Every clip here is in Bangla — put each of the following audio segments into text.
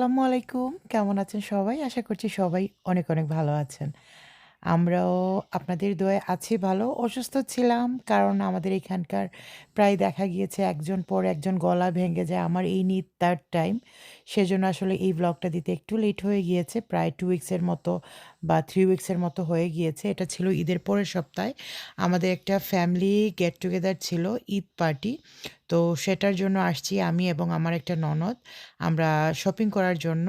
আসসালামু আলাইকুম। কেমন আছেন সবাই? আশা করছি সবাই অনেক অনেক ভালো আছেন। আমরাও আপনাদের দোয়ায় আছি ভালো। অসুস্থ ছিলাম কারণ আমাদের এখানকার প্রায় দেখা গিয়েছে একজন পর একজন গলা ভেঙে যায়। আমার এই থার্ড টাইম সেজন্য আসলে এই ব্লগটা দিতে একটু লেট হয়ে গিয়েছে প্রায় টু উইক্সের মতো বা থ্রি উইক্সের মতো হয়ে গিয়েছে। এটা ছিল ঈদের পরের সপ্তাহে। আমাদের একটা ফ্যামিলি গেট টুগেদার ছিল ঈদ পার্টি তো সেটার জন্য আসছি আমি এবং আমার একটা ননদ। আমরা শপিং করার জন্য।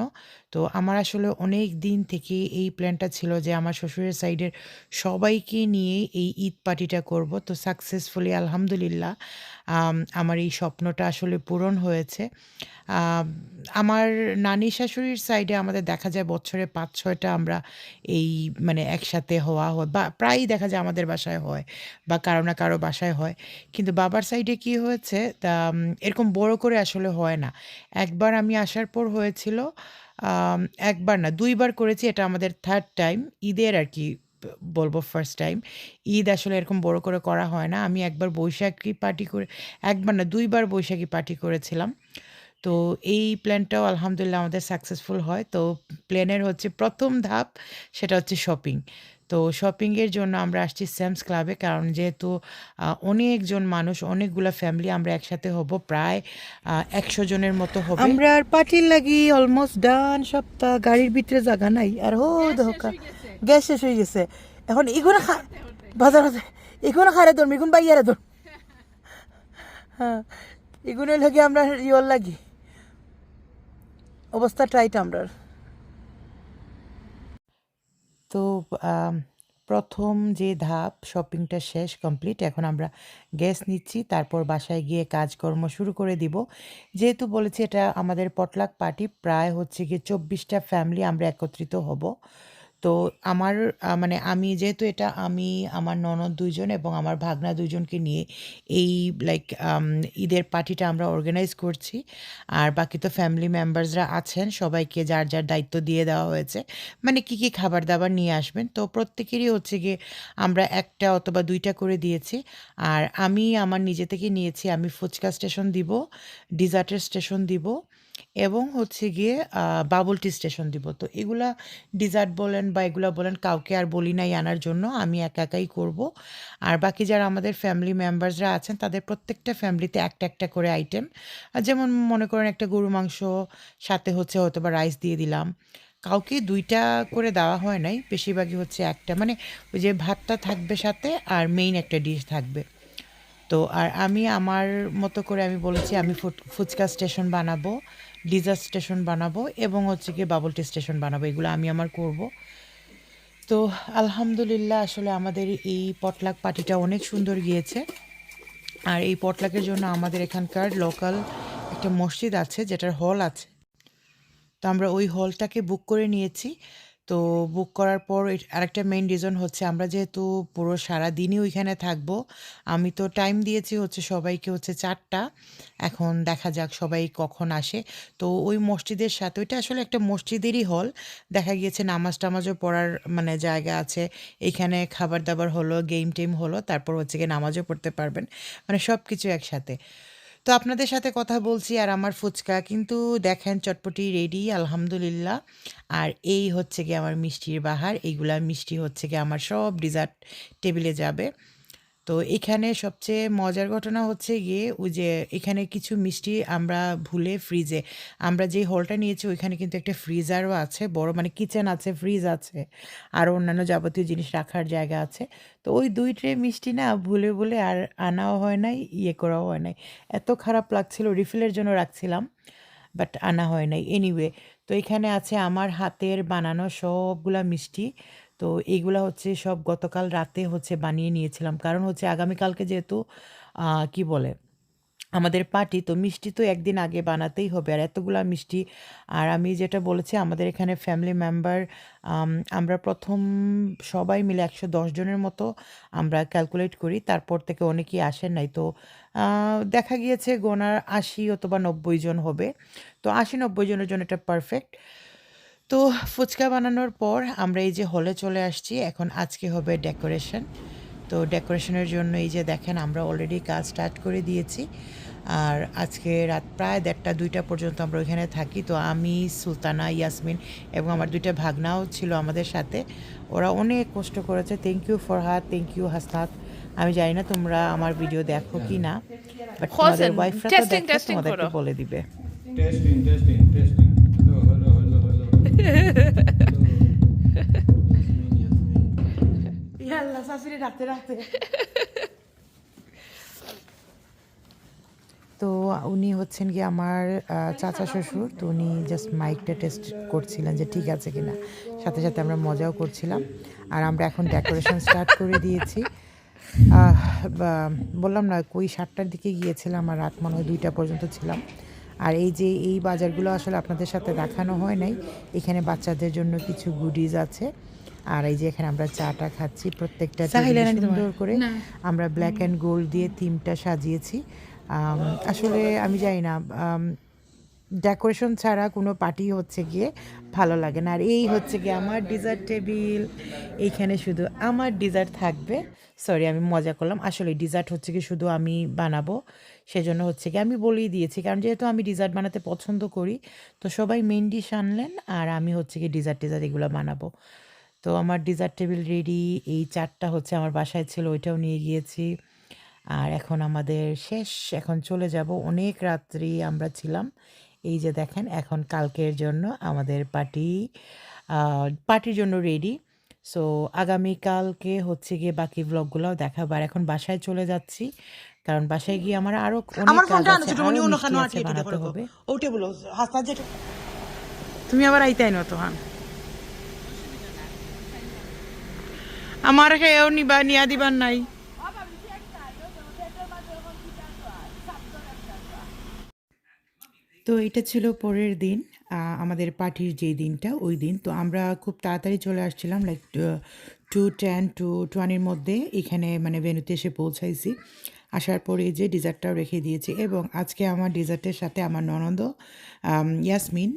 তো আমার আসলে অনেক দিন থেকে এই প্ল্যানটা ছিল যে আমার শ্বশুরের সাইডের সবাইকে নিয়ে এই ঈদ পার্টিটা করব। তো সাকসেসফুলি আলহামদুলিল্লাহ আমার এই স্বপ্নটা আসলে পূরণ হয়েছে। আম, আমার নানি শাশুড়ির সাইডে আমাদের দেখা যায় বছরে পাঁচ ছয়টা আমরা এই মানে একসাথে হওয়া হয় বা প্রায়ই দেখা যায় আমাদের বাসায় হয় বা কারও না কারও বাসায় হয়। কিন্তু বাবার সাইডে কি হয়েছে, তা এরকম বড় করে আসলে হয় না। একবার আমি আসার পর হয়েছিল একবার না, দুইবার করেছি, এটা আমাদের থার্ড টাইম ঈদের আর কি, বলব ফার্স্ট টাইম ঈদ আসলে এরকম বড় করে করা হয় না। আমি একবার বৈশাখী পার্টি করে, একবার না, দুইবার বৈশাখী পার্টি করেছিলাম। তো এই প্ল্যানটাও আলহামদুলিল্লাহ আমাদের সাকসেসফুল হয়। তো প্ল্যানের হচ্ছে প্রথম ধাপ সেটা হচ্ছে শপিং তো শপিংয়ের জন্য আমরা আসছি স্যামস ক্লাবে কারণ যেহেতু অনেকজন মানুষ অনেকগুলা ফ্যামিলি আমরা একসাথে হব প্রায় একশো জনের মতো হবে। আমরা আর পার্টির লাগি অলমোস্ট ডান সপ্তাহ গাড়ির ভিতরে জায়গা নাই। আর হো ধোকা গ্যাস শেষ হয়ে গেছে। এখন এগুলো বাজার এগুলো খারে ধরম এগুলো বাইয়ারে ধর হ্যাঁ এগুলো লাগে আমরা ইয়র লাগি। অবস্থা টাইট আমরা তো প্রথম যে ধাপ শপিংটা শেষ কমপ্লিট এখন আমরা গ্যাস নিচ্ছি, তারপর বাসায় গিয়ে কাজকর্ম শুরু করে দিব। যেহেতু বলেছি এটা আমাদের পটলাক পার্টি প্রায় হচ্ছে গিয়ে চব্বিশটা ফ্যামিলি আমরা একত্রিত হব। তো আমার মানে আমি যেহেতু এটা, আমি, আমার ননদ দুইজন এবং আমার ভাগনা দুইজনকে নিয়ে এই লাইক ঈদের পার্টিটা আমরা অর্গানাইজ করছি। আর বাকি তো ফ্যামিলি মেম্বার্সরা আছেন, সবাইকে যার যার দায়িত্ব দিয়ে দেওয়া হয়েছে। মানে কি কি খাবার দাবার নিয়ে আসবেন? তো প্রত্যেকেরই হচ্ছে গিয়ে আমরা একটা অথবা দুইটা করে দিয়েছি। আর আমি, আমার নিজে থেকে নিয়েছি, আমি ফুচকা স্টেশন দিব ডিজার্টের স্টেশন দিব। এবং হচ্ছে গিয়ে বাবল টি স্টেশন দিব। তো এগুলা ডিজার্ট বলেন বা এগুলা বলেন, কাউকে আর বলি নাই আনার জন্য, আমি একা একাই করব। আর বাকি যারা আমাদের ফ্যামিলি মেম্বার্সরা আছেন, তাদের প্রত্যেকটা ফ্যামিলিতে একটা একটা করে আইটেম যেমন মনে করেন একটা গরু মাংস, সাথে হচ্ছে হয়তো বা রাইস দিয়ে দিলাম। কাউকে দুইটা করে দেওয়া হয় নাই, বেশিরভাগই হচ্ছে একটা। মানে ওই যে ভাতটা থাকবে সাথে আর মেইন একটা ডিশ থাকবে। তো আর আমি আমার মতো করে আমি বলেছি, আমি ফুচকা স্টেশন বানাবো। ডিজার স্টেশন বানাবো এবং হচ্ছে গিয়ে বাবল টি স্টেশন বানাবো, এগুলো আমি আমার করব। তো আলহামদুলিল্লাহ আসলে আমাদের এই পটলাক পার্টিটা অনেক সুন্দর গিয়েছে। আর এই পটলাকের জন্য আমাদের এখানকার লোকাল একটা মসজিদ আছে, যেটার হল আছে। তো আমরা ওই হলটাকে বুক করে নিয়েছি। তো বুক করার পর আরেকটা মেইন রিজন হচ্ছে আমরা যেহেতু পুরো সারা দিনই ওইখানে থাকব, আমি তো টাইম দিয়েছি হচ্ছে সবাইকে হচ্ছে চারটা। এখন দেখা যাক সবাই কখন আসে। তো ওই মসজিদের সাথে, ওইটা আসলে একটা মসজিদেরই হল দেখা গিয়েছে নামাজ টামাজও পড়ার মানে জায়গা আছে। এখানে খাবার দাবার হলো গেম টেম হলো, তারপর হচ্ছে গিয়ে নামাজও পড়তে পারবেন। মানে সব কিছু একসাথে। তো আপনাদের সাথে কথা বলছি আর আমার ফুচকা। কিন্তু দেখেন চটপটি রেডি আলহামদুলিল্লাহ। আর এই হচ্ছে গিয়ে আমার মিষ্টির বাহার, এইগুলা মিষ্টি হচ্ছে গিয়ে আমার সব ডিজার্ট টেবিলে যাবে। তো এখানে সবচেয়ে মজার ঘটনা হচ্ছে গিয়ে ওই যে এখানে কিছু মিষ্টি আমরা ভুলে ফ্রিজে আমরা যে হলটা নিয়েছি ওইখানে কিন্তু একটা ফ্রিজারও আছে, বড় মানে কিচেন আছে ফ্রিজ আছে, আর অন্যান্য যাবতীয় জিনিস রাখার জায়গা আছে। তো ওই দুই ট্রে মিষ্টি না ভুলে ভুলে আর আনাও হয় নাই ইয়ে করাও হয় নাই। এত খারাপ লাগছিল রিফিলের জন্য রাখছিলাম বাট আনা হয় নাই। এনিওয়ে তো এখানে আছে আমার হাতের বানানো সবগুলা মিষ্টি। তো এইগুলা হচ্ছে সব গতকাল রাতে হচ্ছে বানিয়ে নিয়েছিলাম। কারণ হচ্ছে আগামীকালকে যেহেতু কি বলে, আমাদের পার্টি, তো মিষ্টি তো একদিন আগে বানাতেই হবে। আর এতগুলা মিষ্টি, আর আমি যেটা বলেছি, আমাদের এখানে ফ্যামিলি মেম্বার আমরা প্রথম সবাই মিলে একশো দশ জনের মতো আমরা ক্যালকুলেট করি। তারপর থেকে অনেকেই আসেন নাই। তো দেখা গিয়েছে গোনার আশি অথবা নব্বই জন হবে। তো আশি নব্বই জনের জন্য এটা পারফেক্ট তো ফুচকা বানানোর পর আমরা এই যে হলে চলে আসছি এখন আজকে হবে ডেকোরেশন। তো ডেকোরেশনের জন্য এই যে দেখেন আমরা অলরেডি কাজ স্টার্ট করে দিয়েছি। আর আজকে রাত প্রায় দেড়টা দুইটা পর্যন্ত আমরা ওইখানে থাকি। তো আমি সুলতানা ইয়াসমিন এবং আমার দুইটা ভাগনাও ছিল আমাদের সাথে। ওরা অনেক কষ্ট করেছে। থ্যাংক ইউ ফর হাত থ্যাংক ইউ হাসনাত আমি জানি না তোমরা আমার ভিডিও দেখো কি না বাট তোমাদের ওয়াইফরা তো দেখে তোমাদেরকে বলে দিবে। Testing, testing, testing. তো উনি হচ্ছেন কি আমার চাচা শ্বশুর। তো উনি জাস্ট মাইকটা টেস্ট করছিলেন যে ঠিক আছে কিনা। সাথে সাথে আমরা মজাও করছিলাম। আর আমরা এখন ডেকোরেশন স্টার্ট করে দিয়েছি। বললাম না, কই সাতটার দিকে গিয়েছিলাম আর রাত মনে হয় দুইটা পর্যন্ত ছিলাম। আর এই যে এই বাজারগুলো আসলে আপনাদের সাথে দেখানো হয় নাই এখানে বাচ্চাদের জন্য কিছু গুডিজ আছে। আর এই যে এখানে আমরা চাটা খাচ্ছি প্রত্যেকটা সুন্দর করে। আমরা ব্ল্যাক অ্যান্ড গোল্ড দিয়ে থিমটা সাজিয়েছি। আসলে আমি জানি না ডেকোরেশন ছাড়া কোনো পার্টি হচ্ছে গিয়ে ভালো লাগে না। আর এই হচ্ছে গিয়ে আমার ডিজার্ট টেবিল এইখানে শুধু আমার ডিজার্ট থাকবে। সরি আমি মজা করলাম। আসলে ডিজার্ট হচ্ছে কি শুধু আমি বানাবো। সেজন্য হচ্ছে কি, আমি বলেই দিয়েছি। কারণ যেহেতু আমি ডিজার্ট বানাতে পছন্দ করি, তো সবাই মেন ডিশ আনলেন আর আমি হচ্ছে কি ডিজার্ট টিজার্ট এগুলো বানাবো। তো আমার ডিজার্ট টেবিল রেডি এই চারটা হচ্ছে আমার বাসায় ছিল, ওইটাও নিয়ে গিয়েছি। আর এখন আমাদের শেষ, এখন চলে যাব। অনেক রাত্রি আমরা ছিলাম। এই যে দেখেন, এখন কালকের জন্য আমাদের পার্টি পার্টির জন্য রেডি সো আগামীকালকে হচ্ছে গিয়ে বাকি ব্লগগুলোও দেখাবো। আর এখন বাসায় চলে যাচ্ছি। কারণ বাসায় গিয়ে আমার আরও অনেক কাজ আছে আরও মিষ্টি আছে বানাতে হবে। ওটে বলো হাসনা যেটা তুমি আবার আইতাই নত হান। আমার খেয়েও নিবা নিয়া দিবার নাই। তো এটা ছিল পরের দিন আহ, আমাদের পার্টির যে দিনটা ওই দিন। তো আমরা খুব তাড়াতাড়ি চলে আসছিলাম লাইক টু টেন টু টোয়ানির মধ্যে এখানে মানে ভেনুতে এসে পৌঁছাইছি। আসার পরে যে ডিজার্টটাও রেখে দিয়েছি এবং আজকে আমার ডিজার্টের সাথে আমার ননদ আম, ইয়াসমিন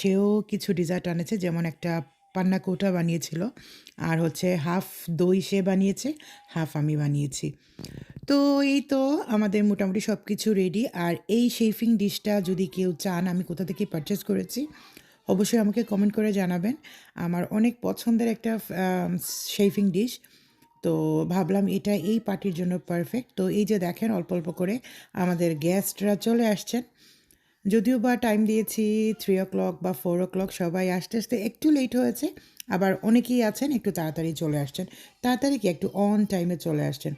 সেও কিছু ডিজার্ট আনেছে যেমন একটা পান্না কৌটা বানিয়েছিল আর হচ্ছে হাফ দই সে বানিয়েছে হাফ আমি বানিয়েছি। তো এই তো আমাদের মোটামুটি সব কিছু রেডি আর এই শেফিং ডিশটা যদি কেউ চান আমি কোথা থেকে পারচেস করেছি অবশ্যই আমাকে কমেন্ট করে জানাবেন। আমার অনেক পছন্দের একটা শেফিং ডিশ তো ভাবলাম এটা এই পার্টির জন্য পারফেক্ট তো এই যে দেখেন অল্প অল্প করে আমাদের গেস্টরা চলে আসছেন। যদিও বা টাইম দিয়েছি থ্রি ও ক্লক বা ফোর ও ক্লক সবাই আসতে আসতে একটু লেট হয়েছে, আবার অনেকেই আছেন একটু তাড়াতাড়ি চলে আসছেন, তাড়াতাড়ি কি একটু অন টাইমে চলে আসছেন।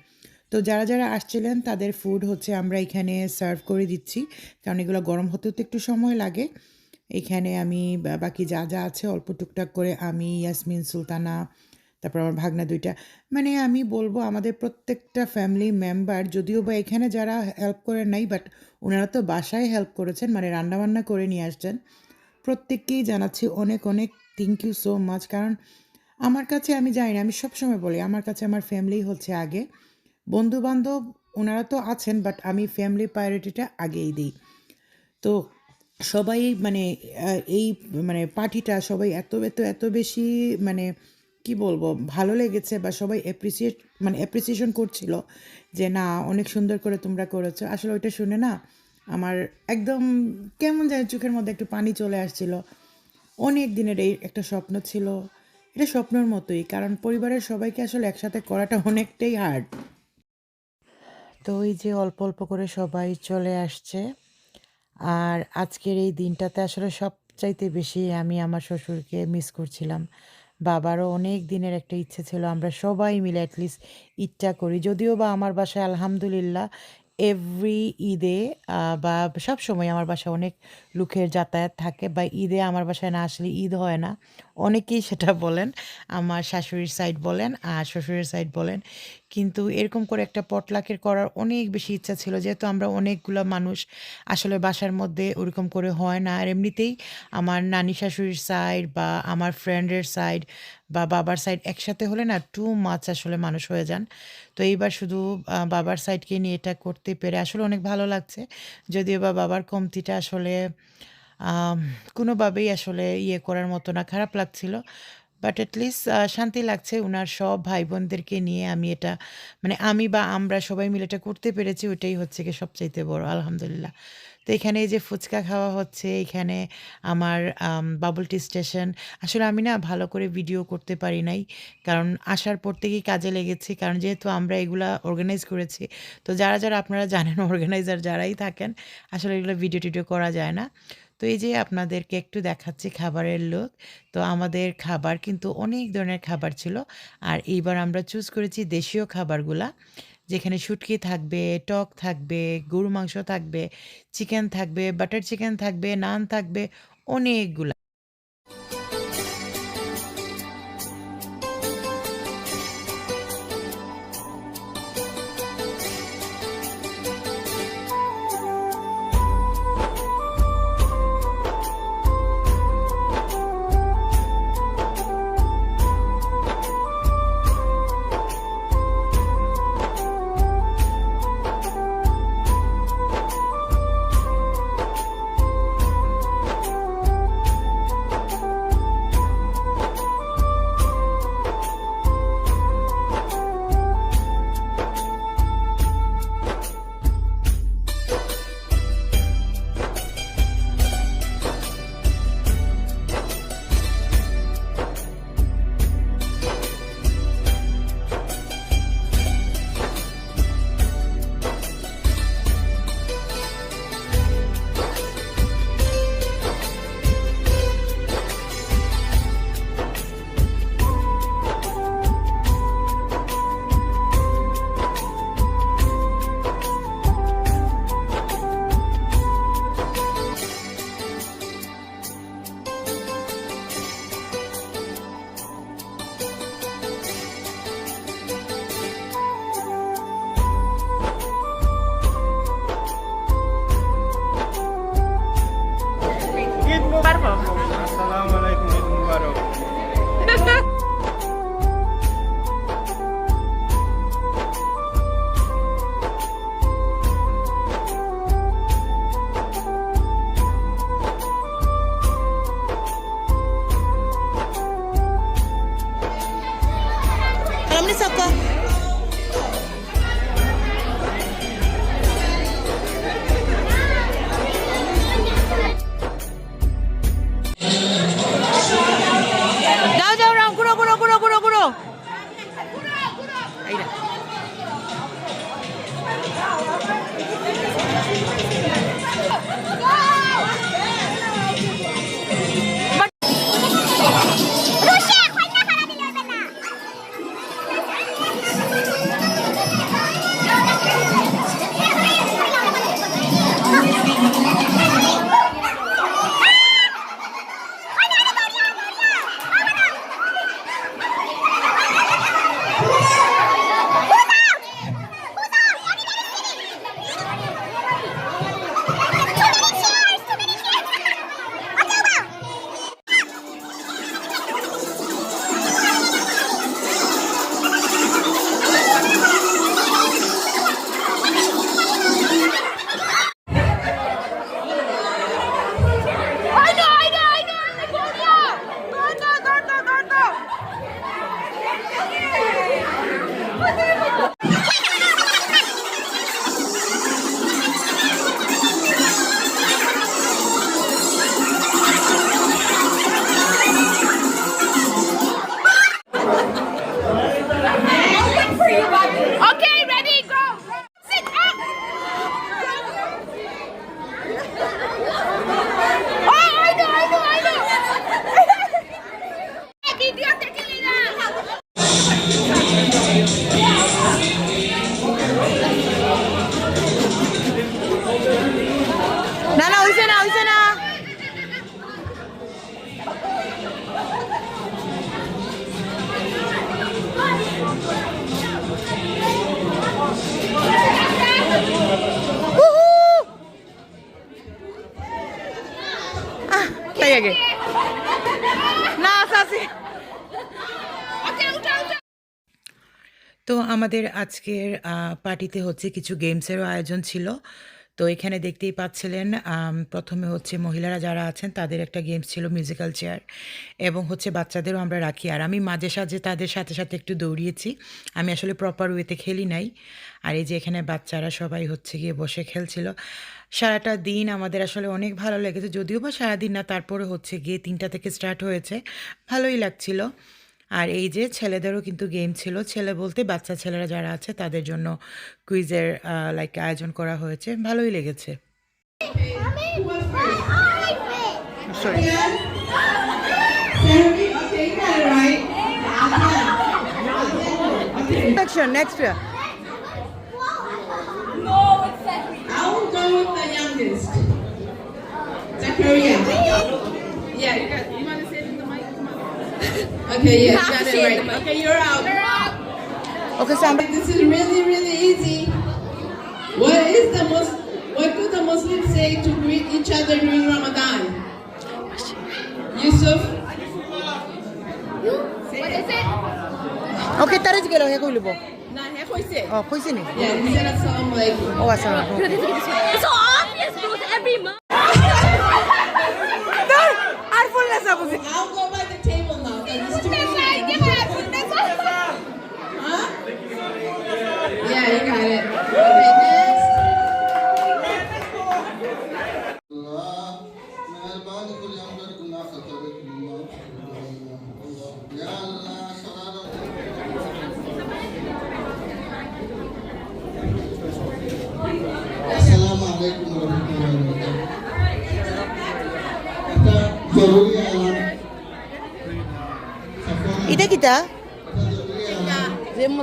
তো যারা যারা আসছিলেন তাদের ফুড হচ্ছে আমরা এখানে সার্ভ করে দিচ্ছি, কারণ এগুলো গরম হতেও তো একটু সময় লাগে। এখানে আমি বাকি যা যা আছে অল্প টুকটাক করে আমি ইয়াসমিন সুলতানা তারপর আমার ভাগনা দুইটা। মানে আমি বলব আমাদের প্রত্যেকটা ফ্যামিলি মেম্বার যদিও বা এখানে যারা হেল্প করে নাই বাট ওনারা তো বাসায় হেল্প করেছেন মানে রান্নাবান্না করে নিয়ে আসছেন। প্রত্যেককেই জানাচ্ছি অনেক অনেক থ্যাংক ইউ সো মাচ কারণ আমার কাছে, আমি জানি না, আমি সবসময় বলি, আমার কাছে আমার ফ্যামিলি হচ্ছে আগে। বন্ধু বান্ধব ওনারা তো আছেন বাট আমি ফ্যামিলি প্রায়োরিটিটা আগেই দিই। তো সবাই মানে এই মানে পার্টিটা সবাই এত এত এত বেশি মানে কি বলব, ভালো লেগেছে বা সবাই অ্যাপ্রিসিয়েট মানে অ্যাপ্রিসিয়েশন করছিল যে না, অনেক সুন্দর করে তোমরা করেছ। আসলে ওইটা শুনে না আমার একদম কেমন জানি চোখের মধ্যে একটু পানি চলে আসছিল। অনেক দিনের এই একটা স্বপ্ন ছিল। এটা স্বপ্নের মতোই, কারণ পরিবারের সবাইকে আসলে একসাথে করাটা অনেকটাই হার্ড তো ওই যে অল্প অল্প করে সবাই চলে আসছে। আর আজকের এই দিনটাতে আসলে সবচাইতে বেশি আমি আমার শ্বশুরকে মিস করছিলাম। বাবারও অনেক দিনের একটা ইচ্ছে ছিল, আমরা সবাই মিলে অ্যাটলিস্ট ঈদটা করি। যদিও বা আমার বাসায় আলহামদুলিল্লাহ এভরি ঈদে বা সব সময় আমার বাসায় অনেক লোকের যাতায়াত থাকে, বা ঈদে আমার বাসায় না আসলে ঈদ হয় না। অনেকেই সেটা বলেন, আমার শাশুড়ির সাইড বলেন, আর শ্বশুরের সাইড বলেন। কিন্তু এরকম করে একটা পটলাকের করার অনেক বেশি ইচ্ছা ছিল। যেহেতু আমরা অনেকগুলো মানুষ আসলে বাসার মধ্যে ওরকম করে হয় না। আর এমনিতেই আমার নানি শাশুড়ির সাইড বা আমার ফ্রেন্ডের সাইড বা বাবার সাইড একসাথে হলে না টু মাছ আসলে মানুষ হয়ে যান। তো এইবার শুধু বাবার সাইডকে নিয়ে এটা করতে পেরে আসলে অনেক ভালো লাগছে। যদিও বা বাবার কমতিটা আসলে কোনোভাবেই আসলে ইয়ে করার মতো না, খারাপ লাগছিল। বাট অ্যাটলিস্ট শান্তি লাগছে ওনার সব ভাই বোনদেরকে নিয়ে। আমি এটা মানে আমি বা আমরা সবাই মিলে এটা করতে পেরেছি, ওইটাই হচ্ছে কি সবচাইতে বড়, আলহামদুলিল্লাহ। তো এখানে এই যে ফুচকা খাওয়া হচ্ছে, এখানে আমার বাবল টি স্টেশন আসলে আমি না ভালো করে ভিডিও করতে পারি নাই। কারণ আসার পর থেকেই কাজে লেগেছি, কারণ যেহেতু আমরা এগুলা অর্গানাইজ করেছি, তো যারা যারা আপনারা জানেন অর্গানাইজার যারাই থাকেন, আসলে এগুলো ভিডিও টিডিও করা যায় না। তো এই যে আপনাদেরকে একটু দেখাচ্ছি খাবারের লোক তো আমাদের খাবার কিন্তু অনেক ধরনের খাবার ছিল। আর এইবার আমরা চুজ করেছি দেশীয় খাবারগুলা, যেখানে শুটকি থাকবে, টক থাকবে গরু মাংস থাকবে চিকেন থাকবে বাটার চিকেন থাকবে নান থাকবে, অনেকগুলা। ঈদ আমাদের আজকের পার্টিতে হচ্ছে কিছু গেমসেরও আয়োজন ছিল। তো এখানে দেখতেই পাচ্ছিলেন প্রথমে হচ্ছে মহিলারা যারা আছেন তাদের একটা গেমস ছিল মিউজিক্যাল চেয়ার এবং হচ্ছে বাচ্চাদেরও আমরা রাখি। আর আমি মাঝে সাঝে তাদের সাথে সাথে একটু দৌড়িয়েছি। আমি আসলে প্রপার ওয়েতে খেলি নাই। আর এই যে এখানে বাচ্চারা সবাই হচ্ছে গিয়ে বসে খেলছিল। সারাটা দিন আমাদের আসলে অনেক ভালো লেগেছে। যদিও বা সারাদিন না, তারপরে হচ্ছে গিয়ে তিনটা থেকে স্টার্ট হয়েছে। ভালোই লাগছিল। আর এই যে ছেলেদেরও কিন্তু গেম ছিল। ছেলে বলতে বাচ্চা ছেলেরা যারা আছে তাদের জন্য কুইজের লাইক আয়োজন করা হয়েছে। ভালোই লেগেছে। Yeah, you, got, it. Okay, yeah, you got it right. Okay, you're out. Okay, somebody. This is really, really easy. What is the most? What do the Muslims say to greet each other during Ramadan? Yusuf. Okay, তারে গেল হে কইলব Nah, he said. ও কইছি নি Yeah, he said assalamu alaikum. ও আসসালামু আলাইকুম It's so obvious, dude. Every month. আর ফুল না সাবুজি I'll go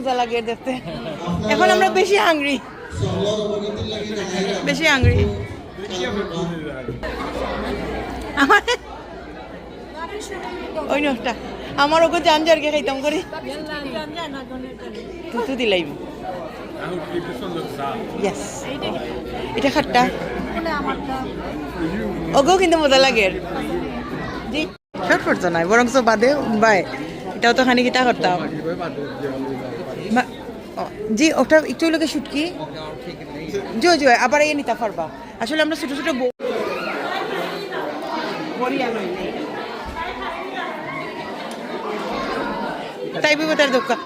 মজা লাগে দেখতে এখন আমরা বেশি হাংরি বেশি হাংরি আমার ওই নটা আমার ওকে জানজারকে খাইতাম করি। তুই দিলাইব এটা খাট্টা। ওকেও কিন্তু মজা লাগে। জি। শর্ট করতো নাই বরং বাদে বাই। এটাও তো খানি কিটা করতাম। জি, ওটা একটু লোকে শুটকি জি জি, আবার এই নিতে পারবা। আসলে আমরা ছোট ছোট তাই বিবে তার দোকান।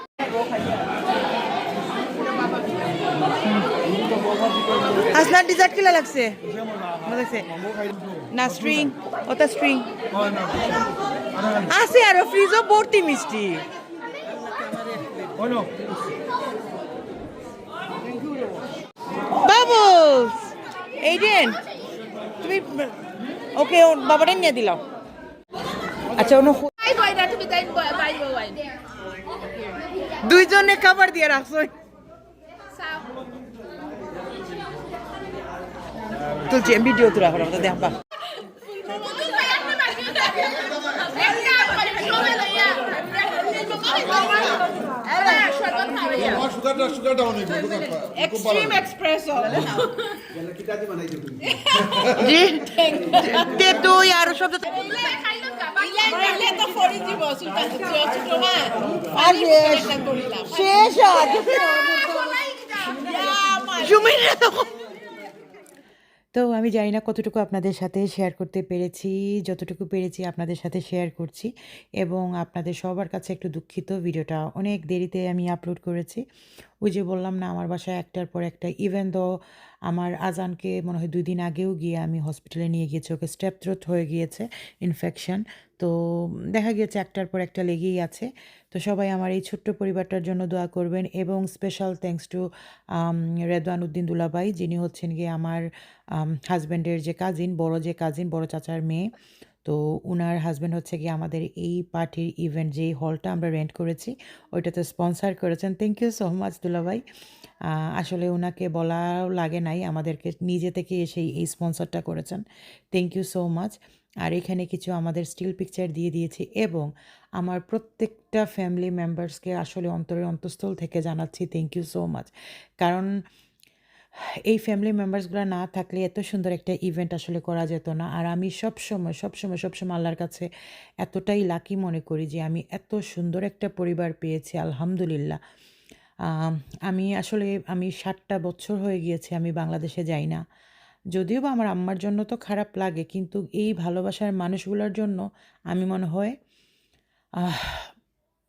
আসনার ডিজার্ট কিলা লাগছে? না স্ট্রিং ওটা স্ট্রিং আছে আরও ফ্রিজও ভর্তি মিষ্টি। বাবলস এইডেন তুমি ওকে ওর বাবাটা নিয়ে দিলাম। আচ্ছা অন্য দুইজনে খাবার দিয়ে রাখছো। তুলছি ভিডিও তুলে এখন আমাদের দেখবা। সুগারটা সুগারটা অনেক Extreme espresso. জি তে তুই আরও শব্দ শেষ তো আমি জানি না কতটুকু আপনাদের সাথে শেয়ার করতে পেরেছি, যতটুকু পেরেছি আপনাদের সাথে শেয়ার করছি এবং আপনাদের সবার কাছে একটু দুঃখিত, ভিডিওটা অনেক দেরিতে আমি আপলোড করেছি। ওই যে বললাম না, আমার বাসায় একটার পর একটা ইভেন দো আমার আজানকে মনে হয় দুই দিন আগেও গিয়ে আমি হসপিটালে নিয়ে গিয়েছি। ওকে স্টেপ থ্রোথ হয়ে গিয়েছে ইনফেকশন তো দেখা গিয়েছে একটার পর একটা লেগেই আছে। তো সবাই আমার এই ছোট্ট পরিবারটার জন্য দোয়া করবেন এবং special thanks to Redwan Uddin দুলাবাই যিনি হচ্ছেন গিয়ে আমার হাজব্যান্ডের যে কাজিন বড় যে কাজিন বড় চাচার মেয়ে। তো উনার হাজব্যান্ড হচ্ছে গিয়ে আমাদের এই পার্টির ইভেন্ট যেই হলটা আমরা রেন্ট করেছি, ওইটাতে স্পন্সার করেছেন। থ্যাংক ইউ সো মাচ দুলাভাই। আসলে ওনাকে বলাও লাগে নাই, আমাদেরকে নিজে থেকে এসেই এই স্পন্সরটা করেছেন। থ্যাংক ইউ সো মাচ আর এখানে কিছু আমাদের স্টিল পিকচার দিয়ে দিয়েছি এবং আমার প্রত্যেকটা ফ্যামিলি মেম্বার্সকে আসলে অন্তরের অন্তঃস্থল থেকে জানাচ্ছি থ্যাংক ইউ সো মাচ কারণ এই ফ্যামিলি মেম্বার্সগুলো না থাকলে এত সুন্দর একটা ইভেন্ট আসলে করা যেত না। আর আমি সবসময় সবসময় সবসময় আল্লাহর কাছে এতটাই লাকি মনে করি যে আমি এত সুন্দর একটা পরিবার পেয়েছি, আলহামদুলিল্লাহ। আম, আসলে আমি ষাটটা বছর হয়ে গিয়েছে আমি বাংলাদেশে যাই না। যদিও বা আমার আম্মার জন্য তো খারাপ লাগে কিন্তু এই ভালোবাসার মানুষগুলোর জন্য আমি মনে হয়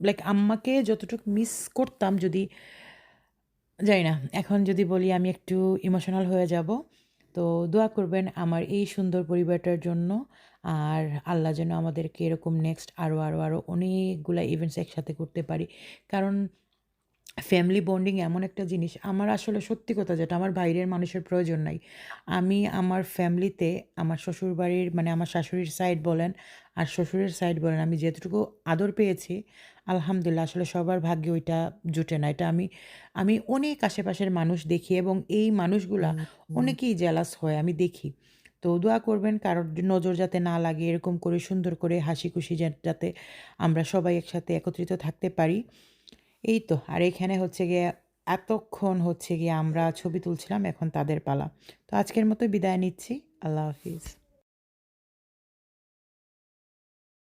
লাইক আম্মাকে যতটুকু মিস করতাম যদি যাই না এখন যদি বলি আমি একটু ইমোশনাল হয়ে যাব তো দোয়া করবেন আমার এই সুন্দর পরিবারটার জন্য আর আল্লাহ যেন আমাদেরকে এরকম নেক্সট আরও আরও আরও অনেকগুলা ইভেন্টস একসাথে করতে পারি। কারণ ফ্যামিলি বন্ডিং এমন একটা জিনিস আমার আসলে সত্যি কথা যেটা আমার বাইরের মানুষের প্রয়োজন নাই। আমি আমার ফ্যামিলিতে আমার শ্বশুরবাড়ির মানে আমার শাশুড়ির সাইড বলেন আর শ্বশুরের সাইড বলেন আমি যেটুকু আদর পেয়েছি আলহামদুলিল্লাহ আসলে সবার ভাগ্যে ওইটা জুটে না। এটা আমি আমি অনেক আশেপাশের মানুষ দেখি এবং এই মানুষগুলা অনেকেই জেলাস হয় আমি দেখি। তো দোয়া করবেন কারোর নজর যাতে না লাগে এরকম করে সুন্দর করে হাসি খুশি যাতে আমরা সবাই একসাথে একত্রিত থাকতে পারি। এই তো আর এখানে হচ্ছে গিয়ে এতক্ষণ হচ্ছে গিয়ে আমরা ছবি তুলছিলাম, এখন তাদের পালা। তো আজকের মতো বিদায় নিচ্ছি। আল্লাহ হাফিজ।